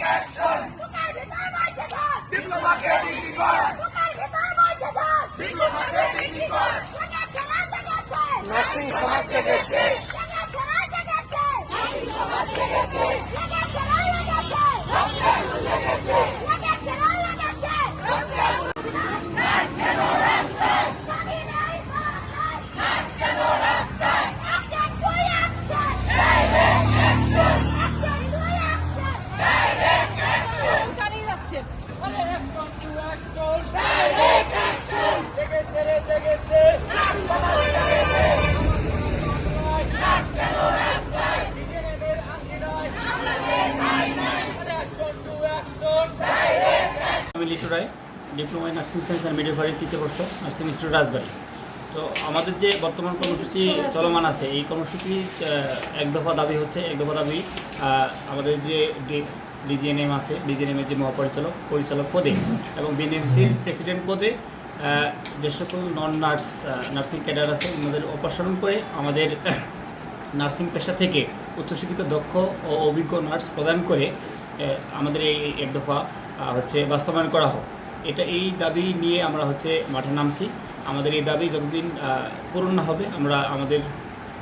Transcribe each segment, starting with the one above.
Action ডিপ্লোমাকে degree কর ডিপ্লোমাকে degree কর nursing সমাজ জেগেছে আমি Litu Roy diploma in nursing science and midwifery তৃতীয় বর্ষ নার্সিং ইনস্টিটিউট রাজবাড়ি। তো আমাদের যে বর্তমান কর্মসূচি চলমান আছে, এই কর্মসূচি এক দফা দাবি হচ্ছে, এক দফা দাবি আমাদের যে ডিজিএনএম আছে, ডিজিএনএমের যে মহাপরিচালক, পরিচালক পদে এবং বিএনএমসির প্রেসিডেন্ট পদে যে সকল নন নার্স নার্সিং ক্যাডার আছে, ওনাদের অপসারণ করে আমাদের নার্সিং পেশা থেকে উচ্চশিক্ষিত, দক্ষ ও অভিজ্ঞ নার্স প্রদান করে আমাদের এই এক দফা হচ্ছে বাস্তবায়ন করা হোক। এটা এই দাবি নিয়ে আমরা হচ্ছে মাঠে নামছি। আমাদের এই দাবি যতদিন পূরণ না হবে আমরা আমাদের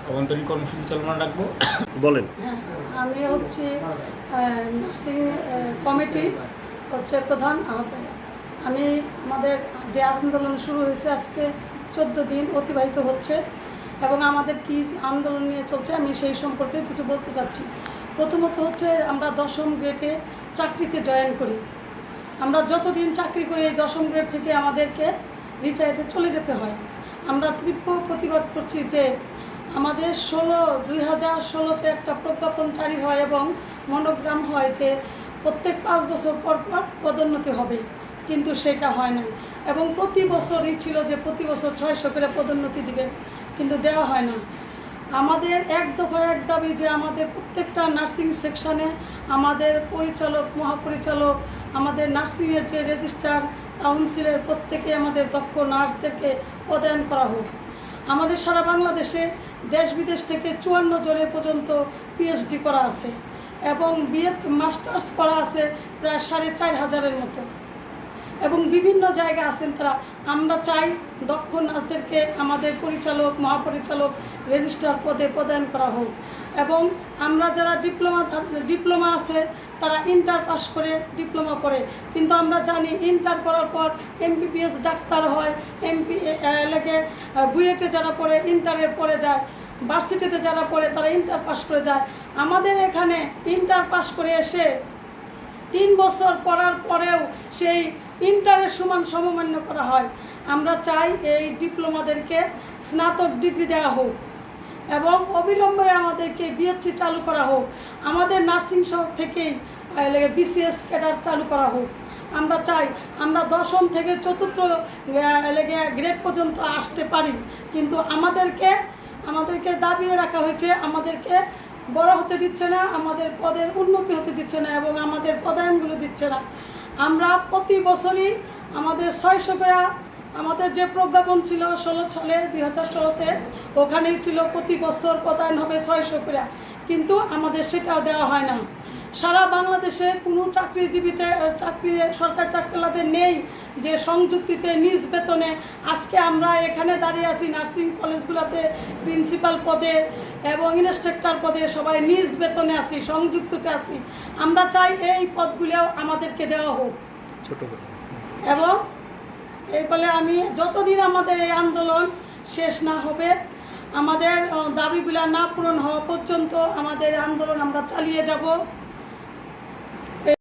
অভ্যন্তরীণ কর্মসূচি চলমান রাখব। বলেন। হ্যাঁ, আমি হচ্ছে নার্সিং কমিটি হচ্ছে প্রধান আমি আমাদের যে আন্দোলন শুরু হয়েছে আজকে চোদ্দ দিন অতিবাহিত হচ্ছে এবং আমাদের কি আন্দোলন নিয়ে চলছে আমি সেই সম্পর্কে কিছু বলতে চাচ্ছি। প্রথমত হচ্ছে আমরা দশম গ্রেডে চাকরিতে জয়েন করি। আমরা যতদিন চাকরি করি এই দশম গ্রেড থেকে আমাদেরকে রিটায়ার্ডে চলে যেতে হয়। আমরা তীব্র প্রতিবাদ করছি যে আমাদের ষোলো, দুই হাজার ষোলোতে একটা প্রজ্ঞাপন জারি হয় এবং মনোগ্রাম হয় যে প্রত্যেক পাঁচ বছর পর পর পদোন্নতি হবে। কিন্তু সেটা হয় না এবং প্রতি বছরই ছিল যে প্রতি বছর ছয়শো করে পদোন্নতি দিবে, কিন্তু দেওয়া হয় না। আমাদের এক দফা এক দাবি যে আমাদের প্রত্যেকটা নার্সিং সেকশানে আমাদের পরিচালক, মহাপরিচালক আমাদের নার্সিংয়ের যে রেজিস্ট্রার কাউন্সিলের প্রত্যেকে আমাদের দক্ষ নার্সদেরকে প্রদান করা হোক। আমাদের সারা বাংলাদেশে দেশ বিদেশ থেকে চুয়ান্ন জনে পর্যন্ত পিএইচডি করা আছে এবং বিএড মাস্টার্স করা আছে প্রায় সাড়ে চার হাজারের মতো। এবং বিভিন্ন জায়গা আছেন তারা। আমরা চাই দক্ষ নার্সদেরকে আমাদের পরিচালক, মহাপরিচালক রেজিস্ট্রার পদে প্রদান করা হোক। এবং আমরা যারা ডিপ্লোমা ডিপ্লোমা আছে তারা ইন্টার পাস করে ডিপ্লোমা করে কিন্তু আমরা জানি ইন্টার করার পর এমবিবিএস ডাক্তার হয় এমপি লেগে বুয়েটে যারা পড়ে ইন্টারের পরে যায় ভার্সিটিতে যারা পড়ে, তারা ইন্টার পাস করে যায়। আমাদের এখানে ইন্টার পাস করে এসে তিন বছর পড়ার পরেও সেই ইন্টারের সমান সমমান্য করা হয়। আমরা চাই এই ডিপ্লোমাদেরকে স্নাতক ডিগ্রি দেওয়া হোক। এবং অবিলম্বে আমাদেরকে বিএসসি চালু করা হোক। আমাদের নার্সিং সহ থেকেই বিসিএস ক্যাডার চালু করা হোক। আমরা চাই আমরা দশম থেকে চতুর্থ লেগে গ্রেড পর্যন্ত আসতে পারি। কিন্তু আমাদেরকে আমাদেরকে দাবিয়ে রাখা হয়েছে, আমাদেরকে বড় হতে দিচ্ছে না, আমাদের পদের উন্নতি হতে দিচ্ছে না এবং আমাদের পদায়নগুলো দিচ্ছে না। আমরা প্রতি বছরই আমাদের ছয়শো করে আমাদের যে প্রজ্ঞাপন ছিল ষোলো সালে দুই হাজার ষোলোতে ওখানেই ছিল প্রতি বছর পদায়ন হবে ছয়শো করে। কিন্তু আমাদের সেটাও দেওয়া হয় না। সারা বাংলাদেশে কোনো চাকরিজীবীতে চাকরি সরকারি চাকরিলাদের নেই যে সংযুক্তিতে নিজ বেতনে। আজকে আমরা এখানে দাঁড়িয়ে আছি নার্সিং কলেজগুলোতে প্রিন্সিপাল পদে এবং ইনস্ট্রাক্টর পদে সবাই নিজ বেতনে আছি সংযুক্ততে আছি। আমরা চাই এই পদগুলোও আমাদেরকে দেওয়া হোক। ছোট এবং এই ফলে আমি যতদিন আমাদের এই আন্দোলন শেষ না হবে, আমাদের দাবিগুলো না পূরণ হওয়া পর্যন্ত আমাদের আন্দোলন আমরা চালিয়ে যাব।